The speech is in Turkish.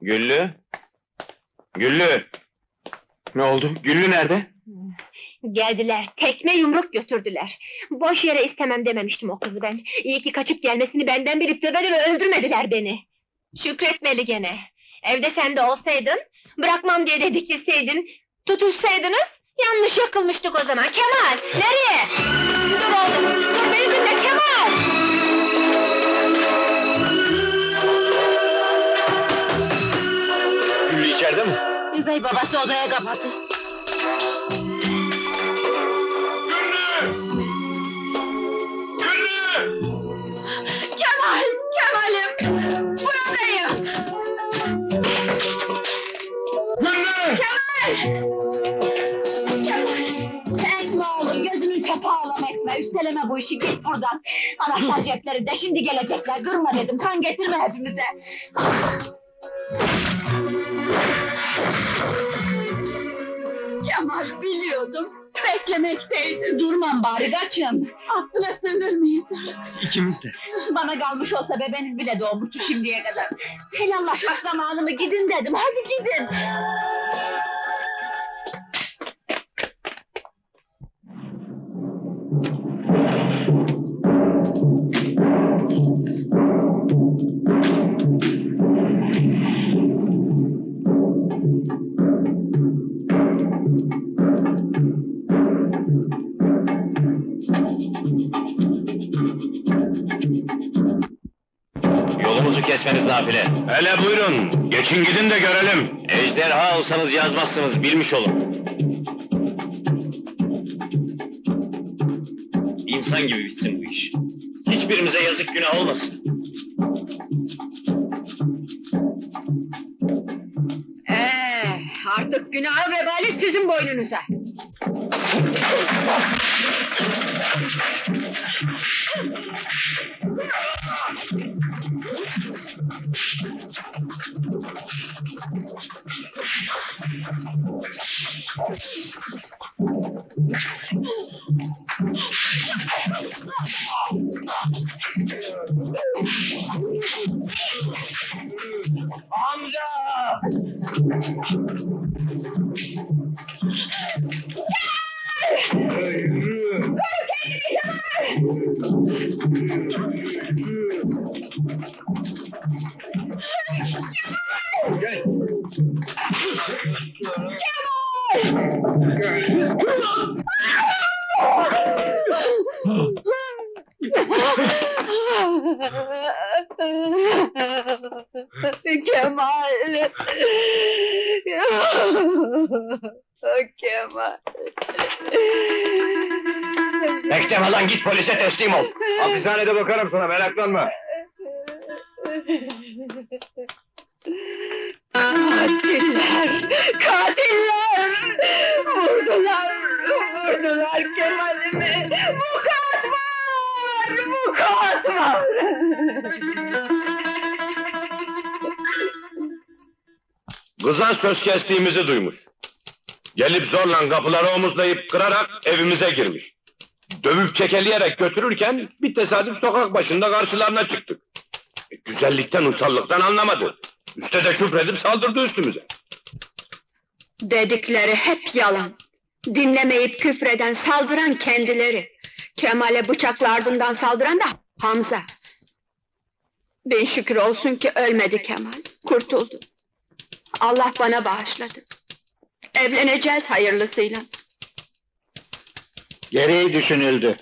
Güllü? Güllü! Ne oldu? Güllü nerede? Geldiler, tekme yumruk götürdüler. Boş yere istemem dememiştim o kızı ben. İyi ki kaçıp gelmesini benden bilip döveli ve öldürmediler beni. Şükretmeli gene. Evde sen de olsaydın, bırakmam diye de tutuşsaydınız, yanlış yakılmıştık o zaman. Kemal, nereye? Dur oğlum, dur beni Üvey babası odaya kapattı. Kemal, Kemal'im! Buradayım! Etme oğlum, gözünün çapı ağlam etme, üsteleme bu işi, git buradan. Anahtar ceplerinde, şimdi gelecekler, kırma dedim, kan getirme hepimize. Kemal biliyordum, beklemekteydi. Durmam bari, kaçın. Aklına sığınır İkimiz de. Bana kalmış olsa bebeniz bile doğmuştu şimdiye kadar. Helallaşmak zamanı mı, gidin dedim, hadi gidin. Kesmeniz nafile. Hele buyurun. Geçin gidin de görelim. Ejderha olsanız yazmazsınız bilmiş olun. İnsan gibi bitsin bu iş. Hiçbirimize yazık günah olmasın. Ee, artık günahı vebali sizin boynunuza. Amca! Ya yürü! Dur kendini yürü! Yürü, yürü, yürü! Kemal. Kemal. Bekleme lan git polise teslim ol. Hapishanede bakarım sana meraklanma. Kemal'imi! Vukuat var! Vukuat var! Kıza söz kestiğimizi duymuş. Gelip zorla kapıları omuzlayıp kırarak evimize girmiş. Dövüp çekeleyerek götürürken bir tesadüf sokak başında karşılarına çıktık. E, güzellikten uysallıktan anlamadı. Üste de küfredip saldırdı üstümüze. Dedikleri hep yalan. Dinlemeyip küfreden, saldıran kendileri. Kemal'e bıçakla ardından saldıran da Hamza. Bin şükür olsun ki ölmedi Kemal, kurtuldu. Allah bana bağışladı. Evleneceğiz hayırlısıyla. Gereği düşünüldü.